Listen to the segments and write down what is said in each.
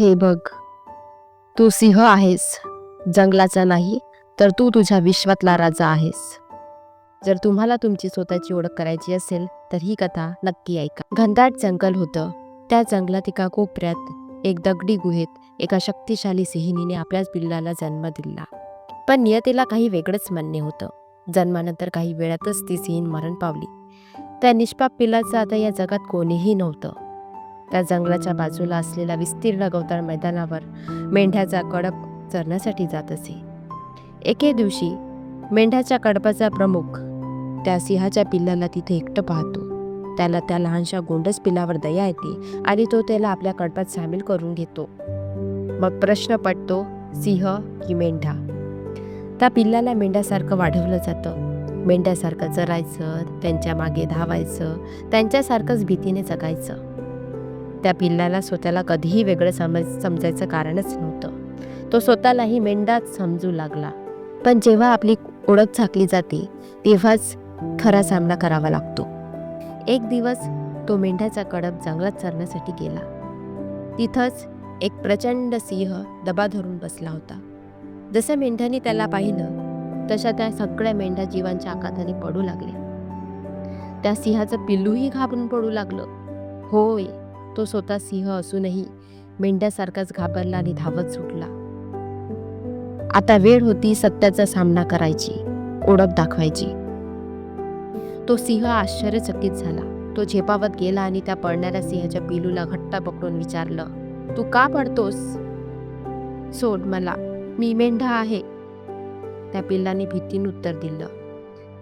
हे बघ. तू सिंह आहेस. जंगलाचा नाही तर तू तुझ्या विश्वातला राजा आहेस. जर तुम्हाला तुमची स्वतःची ओळख करायची असेल तर ही कथा नक्की ऐका. घनदाट जंगल होतं. त्या जंगलात एका कोपऱ्यात एक दगडी गुहेत एका शक्तिशाली सिंहिणीने आपल्याच पिल्लाला जन्म दिला. पण नियतीला काही वेगळंच म्हणणे होतं. जन्मानंतर काही वेळातच ती सिंहीण मरण पावली. त्या निष्पाप पिल्लाचं आता या जगात कोणीही नव्हतं. त्या जंगलाच्या बाजूला असलेल्या विस्तीर्ण गवताळ मैदानावर मेंढ्याचा कडप चरण्यासाठी जात असे. एके दिवशी मेंढ्याच्या कडपाचा प्रमुख त्या सिंहाच्या पिल्लाला तिथे एकटं पाहतो. त्याला त्या लहानशा गोंडस पिल्लावर दया येते आणि तो त्याला आपल्या कडपात सामील करून घेतो. मग प्रश्न पडतो सिंह की मेंढा त्या पिल्लाला मेंढ्यासारखं वाढवलं जातं. मेंढ्यासारखं चरायचं त्यांच्या मागे धावायचं त्यांच्यासारखंच भीतीने जगायचं. त्या पिल्लाला स्वतःला कधीही वेगळं समज समजायचं कारणच नव्हतं. तो स्वतःलाही मेंढाच समजू लागला. पण जेव्हा आपली ओळख झाकली जाते तेव्हाच खरा सामना करावा लागतो. एक दिवस तो मेंढ्याचा कडप जंगलात चरण्यासाठी गेला. तिथंच एक प्रचंड सिंह दबा धरून बसला होता. जसं मेंढ्याने त्याला पाहिलं तशा त्या सगळ्या मेंढ्या जीवांच्या आकाताने पडू लागल्या. त्या सिंहाचं पिल्लूही घाबरून पडू लागलं. होय तो स्वतः सिंह असूनही मेंढ्यासारखाच घाबरला आणि धावत सुटला. आता वेळ होती सत्याचा सामना करायची ओळख दाखवायची. तो सिंह आश्चर्यचकित झाला. तो झेपावत गेला आणि त्या पडणाऱ्या सिंहाच्या पिलूला घट्ट पकडून विचारलं तू का पडतोस सोड मला मी मेंढा आहे. त्या पिल्लाने भीतीने उत्तर दिलं.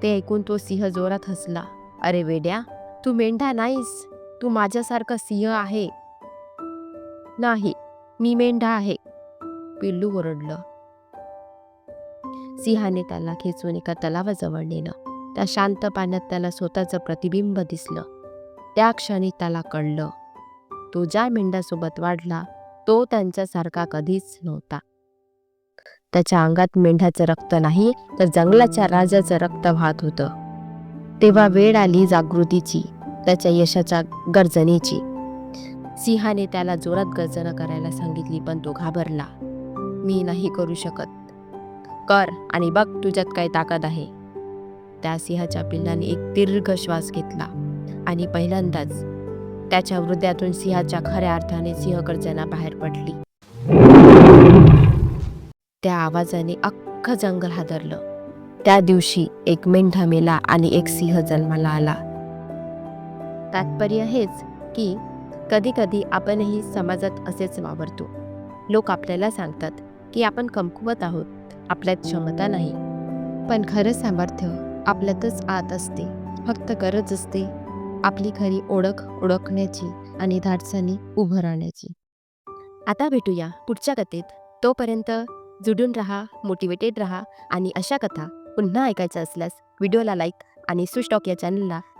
ते ऐकून तो सिंह जोरात हसला. अरे वेड्या तू मेंढा नाहीस. तू माझ्यासारखा सिंह आहे. नाही मी मेंढा आहे. पिल्लू ओरडलं. सिंहाने त्याला खेचून एका तलावाजवळ नेलं. त्या शांत पाण्यात त्याला स्वतःचं प्रतिबिंब दिसलं. त्या क्षणी त्याला कळलं तो ज्या मेंढ्यासोबत वाढला तो त्यांच्यासारखा कधीच नव्हता. त्याच्या अंगात मेंढ्याचं रक्त नाही तर जंगलाच्या राजाचं रक्त वाहत होतं. तेव्हा वेळ आली जागृतीची. त्याच्या यशाच्या गर्जनेची. सिंहाने त्याला जोरात गर्जना करायला सांगितली पण तो घाबरला. मी नाही करू शकत. कर आणि बघ तुझ्यात काय ताकद आहे. त्या सिंहाच्या पिल्लाने एक दीर्घ श्वास घेतला आणि पहिल्यांदाच त्याच्या हृदयातून सिंहाच्या खऱ्या अर्थाने सिंहगर्जना बाहेर पडली. त्या आवाजाने अख्खं जंगल हादरलं. त्या दिवशी एक मेंढा मेला आणि एक सिंह जन्माला आला. तात्पर्य हेच की कधीकधी आपणही समाजात असेच वावरतो. लोक आपल्याला सांगतात की आपण कमकुवत आहोत आपल्यात क्षमता नाही. पण खरं सामर्थ्य आपल्यातच आत असते फक्त गरज असते आपली खरी ओळख ओळखण्याची आणि धाडसानी उभं राहण्याची. आता भेटूया पुढच्या कथेत. तोपर्यंत जुडून राहा मोटिवेटेड राहा आणि अशा कथा पुन्हा ऐकायच्या असल्यास व्हिडिओला लाईक आणि सुस्टॉक या चॅनलला